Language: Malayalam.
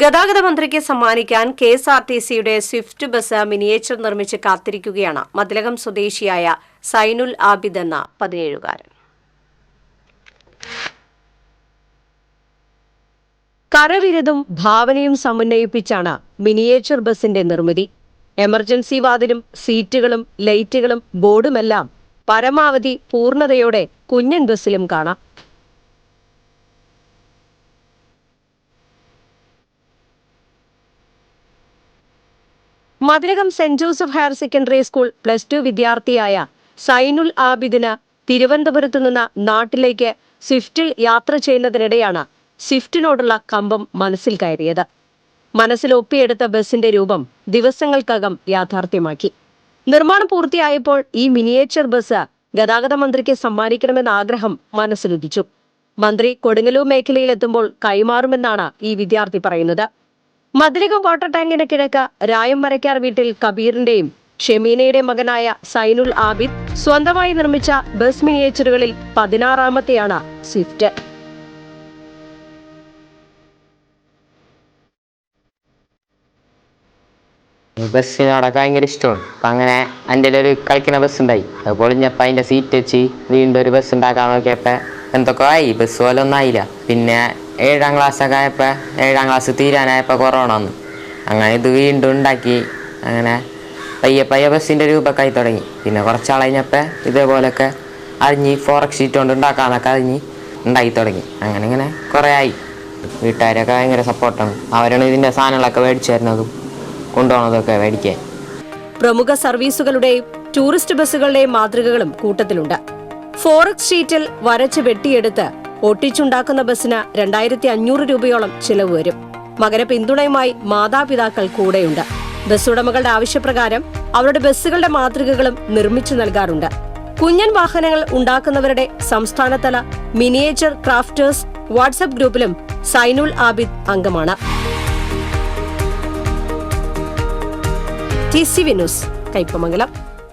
ഗതാഗത മന്ത്രിക്ക് സമ്മാനിക്കാൻ കെ എസ് ആർ ടി സിയുടെ സ്വിഫ്റ്റ് ബസ് മിനിയേച്ചർ നിർമ്മിച്ച് കാത്തിരിക്കുകയാണ് മതിലകം സ്വദേശിയായ സൈനുൽ ആബിദ് എന്ന പതിനേഴുകാരൻ. കരവിരുതും ഭാവനയും സമന്വയിപ്പിച്ചാണ് മിനിയേച്ചർ ബസിന്റെ നിർമ്മിതി. എമർജൻസി വാതിലും സീറ്റുകളും ലൈറ്റുകളും ബോർഡുമെല്ലാം പരമാവധി പൂർണതയോടെ കുഞ്ഞൻ ബസ്സിലും കാണാം. Mathilakam saint Joseph higher secondary school plus two വിദ്യാർത്ഥിയായ സൈനുൽ ആബിദിന് തിരുവനന്തപുരത്തു നിന്ന് നാട്ടിലേക്ക് സ്വിഫ്റ്റിൽ യാത്ര ചെയ്യുന്നതിനിടെയാണ് സ്വിഫ്റ്റിനോടുള്ള കമ്പം മനസ്സിൽ കയറിയത്. മനസ്സിൽ ഒപ്പിയെടുത്ത ബസിന്റെ രൂപം ദിവസങ്ങൾക്കകം യാഥാർത്ഥ്യമാക്കി. നിർമ്മാണം പൂർത്തിയായപ്പോൾ ഈ മിനിയേച്ചർ ബസ് ഗതാഗത മന്ത്രിക്ക് സമ്മാനിക്കണമെന്ന ആഗ്രഹം മനസ്സിലുദിച്ചു. മന്ത്രി കൊടുങ്ങല്ലൂർ മേഖലയിൽ എത്തുമ്പോൾ കൈമാറുമെന്നാണ് ഈ വിദ്യാർത്ഥി പറയുന്നത്. മതിലകം വാട്ടർ ടാങ്കിന് കിഴക്ക് രായംമരക്കാർ വീട്ടിൽ കബീറിന്റെയും ഷെമീനയുടെ മകനായ സൈനുൽ ആബിദ് സ്വന്തമായി നിർമ്മിച്ച ബസ് മിനിയേച്ചറുകളിൽ പതിനാറാമത്തെയാണ് സ്വിഫ്റ്റ്. ബസ്സിനോടൊക്കെ ഭയങ്കര ഇഷ്ടമാണ്. അപ്പം അങ്ങനെ എന്റെ ഒരു കളിക്കുന്ന ബസ് ഉണ്ടായി. അത് പൊളിഞ്ഞപ്പോൾ അതിന്റെ സീറ്റ് വെച്ച് വീണ്ടും ഒരു ബസ് ഉണ്ടാക്കാൻ നോക്കിയപ്പോൾ എന്തൊക്കെ ആയി. ബസ് പോലെ ഒന്നും ആയില്ല. പിന്നെ ഏഴാം ക്ലാസ്സൊക്കെ ആയപ്പോൾ ഏഴാം ക്ലാസ് തീരാനായപ്പോൾ കൊറോണ വന്നു. അങ്ങനെ ഇത് വീണ്ടും ഉണ്ടാക്കി. അങ്ങനെ പയ്യെ പയ്യെ ബസ്സിന്റെ രൂപമൊക്കെ ആയി തുടങ്ങി. പിന്നെ കുറച്ച് കഴിഞ്ഞപ്പോൾ ഇതേപോലെയൊക്കെ അരിഞ്ഞ് ഫോറക് ഷീറ്റ് കൊണ്ട് ഉണ്ടാക്കാനൊക്കെ അരിഞ്ഞ് ഉണ്ടാക്കി തുടങ്ങി. അങ്ങനെ ഇങ്ങനെ കുറേ ആയി വീട്ടുകാരൊക്കെ ഭയങ്കര സപ്പോർട്ടാണ് അവരാണ് ഇതിന്റെ സാധനങ്ങളൊക്കെ മേടിച്ചു തരുന്നതും കൊണ്ടുപോകുന്നതൊക്കെ മേടിക്കാൻ പ്രമുഖ സർവീസുകളുടെയും ടൂറിസ്റ്റ് ബസ്സുകളുടെയും മാതൃകകളും കൂട്ടത്തിലുണ്ട്. ഫോറക്സ് ഷീറ്റിൽ വരച്ച് വെട്ടിയെടുത്ത് ഒട്ടിച്ചുണ്ടാക്കുന്ന ബസ്സിന് രണ്ടായിരത്തി അഞ്ഞൂറ് രൂപയോളം ചിലവ് വരും. മകന് പിന്തുണയുമായി മാതാപിതാക്കൾ കൂടെയുണ്ട്. ബസ് ഉടമകളുടെ ആവശ്യപ്രകാരം അവരുടെ ബസ്സുകളുടെ മാതൃകകളും നിർമ്മിച്ചു നൽകാറുണ്ട്. കുഞ്ഞൻ വാഹനങ്ങൾ ഉണ്ടാക്കുന്നവരുടെ സംസ്ഥാനതല മിനിയേച്ചർ ക്രാഫ്റ്റേഴ്സ് വാട്സ്ആപ്പ് ഗ്രൂപ്പിലും സൈനുൽ ആബിദ് അംഗമാണ്. T C Vinus news Kaipamangalam.